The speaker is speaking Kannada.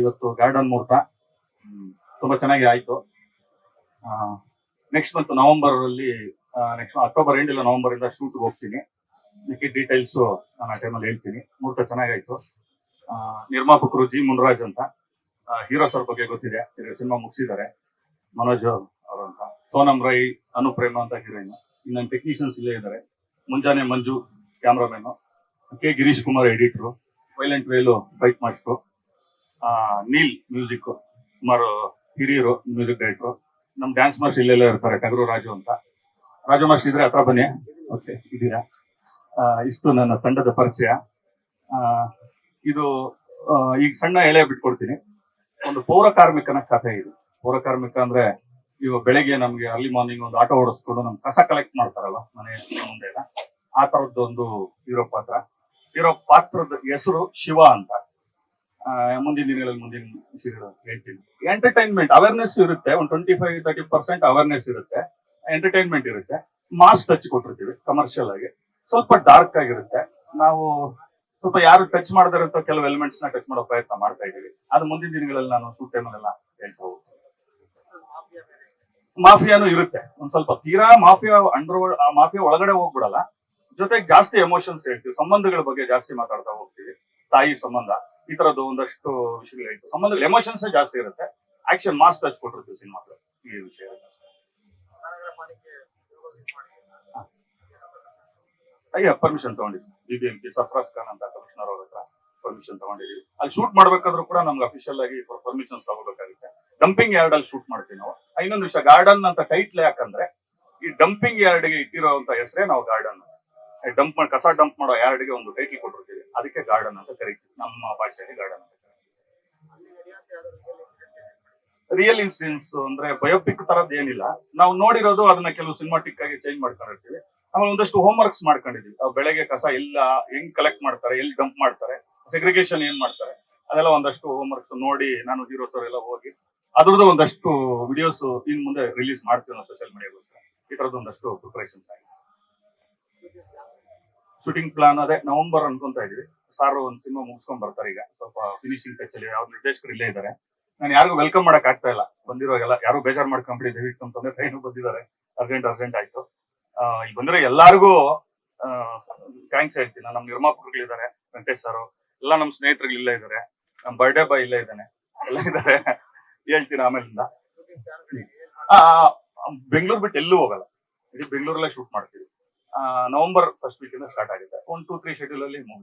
ಇವತ್ತು ಗಾರ್ಡನ್ ಮುಹೂರ್ತ. ತುಂಬಾ ಚೆನ್ನಾಗಿ ಆಯ್ತು. ನೆಕ್ಸ್ಟ್ ಮಂತ್ ನವೆಂಬರ್ ಅಲ್ಲಿ ನೆಕ್ಸ್ಟ್ ಅಕ್ಟೋಬರ್ ಎಂಡ್ ಇಲ್ಲ ನವೆಂಬರ್ ಇಂದ ಶೂಟ್ ಹೋಗ್ತೀನಿ. ಇದಕ್ಕೆ ಡೀಟೇಲ್ಸ್ ನಾನು ಆ ಟೈಮಲ್ಲಿ ಹೇಳ್ತೀನಿ. ಮುಹೂರ್ತ ಚೆನ್ನಾಗಾಯ್ತು ನಿರ್ಮಾಪಕರು ಜಿ ಮುನ್ರಾಜ್ ಅಂತ. ಹೀರೋಸ್ ಅವ್ರ ಬಗ್ಗೆ ಗೊತ್ತಿದೆ. ಸಿನಿಮಾ ಮುಗಿಸಿದ್ದಾರೆ. ಮನೋಜ್ ಅವರು ಅಂತ. ಸೋನಂ ರೈ ಅನುಪ್ರೇಮ ಅಂತ ಹೀರೋಯಿನ್. ಇನ್ನೊಂದು ಟೆಕ್ನಿಷಿಯನ್ಸ್ ಇಲ್ಲೇ ಇದ್ದಾರೆ. Munjane Manju cameraman K Girish Kumar editor violent Velu fight master Neel music ಸುಮಾರು ಹಿರಿಯರು ಮ್ಯೂಸಿಕ್ ಡೈರೆಕ್ಟರ್ ನಮ್ ಡ್ಯಾನ್ಸ್ ಮಾಸ್ಟರ್ ಇಲ್ಲೆಲ್ಲ ಇರ್ತಾರೆ ಟಗರು ರಾಜು ಅಂತ. ರಾಜು ಮಾಸ್ಟರ್ ಇದ್ರೆ ಹತ್ರ ಬನ್ನಿ. ಓಕೆ ಇದೀರಾ ಇಷ್ಟು ನನ್ನ ತಂಡದ ಪರಿಚಯ. ಇದು ಈಗ ಸಣ್ಣ ಎಲೆ ಬಿಟ್ಕೊಡ್ತೀನಿ. ಒಂದು ಪೌರ ಕಾರ್ಮಿಕನ ಕಥೆ ಇದು. ಪೌರ ಕಾರ್ಮಿಕ ಅಂದ್ರೆ, ಇವ ಬೆಳಿಗ್ಗೆ ನಮ್ಗೆ ಅರ್ಲಿ ಮಾರ್ನಿಂಗ್ ಒಂದು ಆಟೋ ಓಡಿಸ್ಕೊಂಡು ನಮ್ ಕಸ ಕಲೆಕ್ಟ್ ಮಾಡ್ತಾರಲ್ಲ, ಮನೆ ಮುಂದೆ ಆ ತರದ್ದು ಒಂದು ಇರೋ ಪಾತ್ರ. ಇರೋ ಪಾತ್ರದ ಹೆಸರು ಶಿವ ಅಂತ. ಮುಂದಿನ ದಿನಗಳಲ್ಲಿ ಮುಂದಿನ ಹೇಳ್ತೀನಿ. ಎಂಟರ್ಟೈನ್ಮೆಂಟ್ ಅವೇರ್ನೆಸ್ ಇರುತ್ತೆ, ಒಂದು twenty five thirty percent awareness ಇರುತ್ತೆ ಎಂಟರ್ಟೈನ್ಮೆಂಟ್ ಇರುತ್ತೆ ಮಾಸ್ ಟಚ್ ಕೊಟ್ಟಿರ್ತೀವಿ ಕಮರ್ಷಿಯಲ್ ಆಗಿ. ಸ್ವಲ್ಪ ಡಾರ್ಕ್ ಆಗಿರುತ್ತೆ, ನಾವು ಸ್ವಲ್ಪ ಯಾರು ಟಚ್ ಮಾಡದಿರುತ್ತೋ ಕೆಲವು ಎಲಿಮೆಂಟ್ಸ್ನ ಟಚ್ ಮಾಡೋ ಪ್ರಯತ್ನ ಮಾಡ್ತಾ ಇದೀವಿ ಅದು ಮುಂದಿನ ದಿನಗಳಲ್ಲಿ ನಾನು ಶೂಟ್ ಟೈಮಲ್ಲೆಲ್ಲ ಹೇಳ್ತಾ ಮಾಫಿಯಾನು ಇರುತ್ತೆ, ಒಂದ್ ಸ್ವಲ್ಪ ತೀರಾ ಮಾಫಿಯಾ ಅಂಡರ್ ಮಾಫಿಯಾ ಒಳಗಡೆ ಹೋಗ್ಬಿಡಲ್ಲ. ಜೊತೆಗೆ ಜಾಸ್ತಿ ಎಮೋಷನ್ಸ್ ಹೇಳ್ತೀವಿ, ಸಂಬಂಧಗಳ ಬಗ್ಗೆ ಜಾಸ್ತಿ ಮಾತಾಡ್ತಾ ಹೋಗ್ತೀವಿ, ತಾಯಿ ಸಂಬಂಧ. ಈ ತರದ್ದು ಒಂದಷ್ಟು ವಿಷಯಗಳು ಹೇಳ್ತೀವಿ ಸಂಬಂಧಗಳು ಎಮೋಷನ್ಸ್ ಜಾಸ್ತಿ ಇರುತ್ತೆ. ಆಕ್ಷನ್ ಮಾಸ್ ಟಚ್ ಕೊಟ್ಟಿರ್ತೀವಿ ಸಿನಿಮಾ ಈ ವಿಷಯ ಅಯ್ಯ permission ತಗೊಂಡಿದ್ವಿ. B B M P Sarfraz Khan ಅಂತ ಕಮಿಷನರ್ ಅವ್ರ ಹತ್ರ ಪರ್ಮಿಷನ್ ತಗೊಂಡಿದೀವಿ. ಅಲ್ಲಿ ಶೂಟ್ ಮಾಡ್ಬೇಕಾದ್ರೂ ಕೂಡ ನಮ್ಗೆ ಅಫಿಷಿಯಲ್ ಆಗಿ ಪರ್ಮಿಷನ್ಸ್ ತಗೋಬೇಕಾಗುತ್ತೆ. ಡಂಪಿಂಗ್ ಯಾರ್ಡ್ ಅಲ್ಲಿ ಶೂಟ್ ಮಾಡ್ತೀವಿ ನಾವು. ಇನ್ನೊಂದು ವಿಷಯ ಗಾರ್ಡನ್ ಅಂತ ಟೈಟ್ಲ್ ಯಾಕಂದ್ರೆ ಈ ಡಂಪಿಂಗ್ ಯಾರ್ಡ್ಗೆ ಇಟ್ಟಿರುವಂತ ಹೆಸರೇ ನಾವು ಗಾರ್ಡನ್ ಡಂಪ್ ಮಾಡಿ, ಕಸ ಡಂಪ್ ಮಾಡೋ ಯಾರ್ಡ್ಗೆ ಒಂದು ಟೈಟ್ಲ್ ಕೊಟ್ಟಿರ್ತೀವಿ, ಅದಕ್ಕೆ ಗಾರ್ಡನ್ ಅಂತ ಕರಿತೀವಿ. ನಮ್ಮ ಭಾಷೆಯಲ್ಲಿ ಗಾರ್ಡನ್ ಅಂತ ರಿಯಲ್ ಇನ್ಸಿಡೆನ್ಸ್ ಅಂದ್ರೆ ಬಯೋಪಿಕ್ ತರದ್ ಏನಿಲ್ಲ. ನಾವು ನೋಡಿರೋದು ಅದನ್ನ ಕೆಲವು ಸಿನಿಮಾಟಿಕ್ ಆಗಿ ಚೇಂಜ್ ಮಾಡ್ಕೊಂಡಿರ್ತೀವಿ. ಆಮೇಲೆ ಒಂದಷ್ಟು ಹೋಮ್ ವರ್ಕ್ಸ್ ಮಾಡ್ಕೊಂಡಿದೀವಿ ಬೆಳಗ್ಗೆ ಕಸ ಎಲ್ಲ ಹೆಂಗ್ ಕಲೆಕ್ಟ್ ಮಾಡ್ತಾರೆ, ಎಲ್ಲಿ ಡಂಪ್ ಮಾಡ್ತಾರೆ ಸೆಗ್ರಿಗೇಷನ್ ಏನ್ ಮಾಡ್ತಾರೆ, ಅದೆಲ್ಲ ಒಂದಷ್ಟು ಹೋಮ್ ವರ್ಕ್ಸ್ ನೋಡಿ ನಾನು ಹೀರೋ ಸರ್ ಎಲ್ಲ ಹೋಗಿ, ಅದ್ರದ್ದು ಒಂದಷ್ಟು ವಿಡಿಯೋಸ್ ಇನ್ ಮುಂದೆ ರಿಲೀಸ್ ಮಾಡ್ತೀವಿ ನಾವು ಸೋಷಿಯಲ್ ಮೀಡಿಯಾಗೋಸ್ಕರ ಈ ತರದ್ದು ಒಂದಷ್ಟು ಪ್ರಿಪರೇಷನ್ಸ್ ಆಗಿದೆ ಶೂಟಿಂಗ್ ಪ್ಲಾನ್ ಅದೇ ನವೆಂಬರ್ ಅನ್ಕೊಂತ ಇದೀವಿ. ಸಾರ್ ಒಂದ್ ಸಿನಿಮಾ ಮುಗಿಸ್ಕೊಂಡ್ ಬರ್ತಾರೆ ಈಗ. ಸ್ವಲ್ಪ ಫಿನಿಶಿಂಗ್ ಟಚ್ ಅಲ್ಲಿ ಅವ್ರ ನಿರ್ದೇಶಕರು ಇಲ್ಲೇ ಇದ್ದಾರೆ ನಾನು ಯಾರಿಗೂ ವೆಲ್ಕಮ್ ಮಾಡಕ್ ಆಗ್ತಾ ಇಲ್ಲ. ಬಂದಿರೋಗೆಲ್ಲ ಯಾರು ಬೇಜಾರ್ ಮಾಡ್ಕೊಂಬಿಡಿ, ದಯವಿಟ್ಟು ಅಂತಂದ್ರೆ ಟ್ರೈನ್ ಬಂದಿದ್ದಾರೆ. ಅರ್ಜೆಂಟ್ ಅರ್ಜೆಂಟ್ ಆಯ್ತು. ಈಗ ಬಂದ್ರೆ ಎಲ್ಲಾರ್ಗೂ ಥ್ಯಾಂಕ್ಸ್ ಹೇಳ್ತೀನಿ. ನಮ್ಮ ನಿರ್ಮಾಪಕರುಗಳಿದ್ದಾರೆ ವೆಂಕಟೇಶ್ ಸರ್ ಎಲ್ಲ ನಮ್ಮ ಸ್ನೇಹಿತರುಗಳು ಇಲ್ಲೇ ಇದ್ದಾರೆ ನಮ್ಮ ಬರ್ಡೇ ಬಾಯ್ ಇಲ್ಲೇ ಇದ್ದಾನೆ. ಎಲ್ಲ ಇದ್ದಾರೆ ಹೇಳ್ತೀನಿ ಆಮೇಲಿಂದ. ಬೆಂಗಳೂರು ಬಿಟ್ಟು ಎಲ್ಲೂ ಹೋಗಲ್ಲ. ಇಡೀ ಬೆಂಗಳೂರಲ್ಲೇ ಶೂಟ್ ಮಾಡ್ತೀವಿ. ನವೆಂಬರ್ ಫಸ್ಟ್ ವೀಕ್ ಇಂದ ಸ್ಟಾರ್ಟ್ ಆಗುತ್ತೆ. ಒನ್ ಟೂ ತ್ರೀ ಶೆಡ್ಯೂಲ್ ಅಲ್ಲಿ ಮುಗಿಸ್ತೀವಿ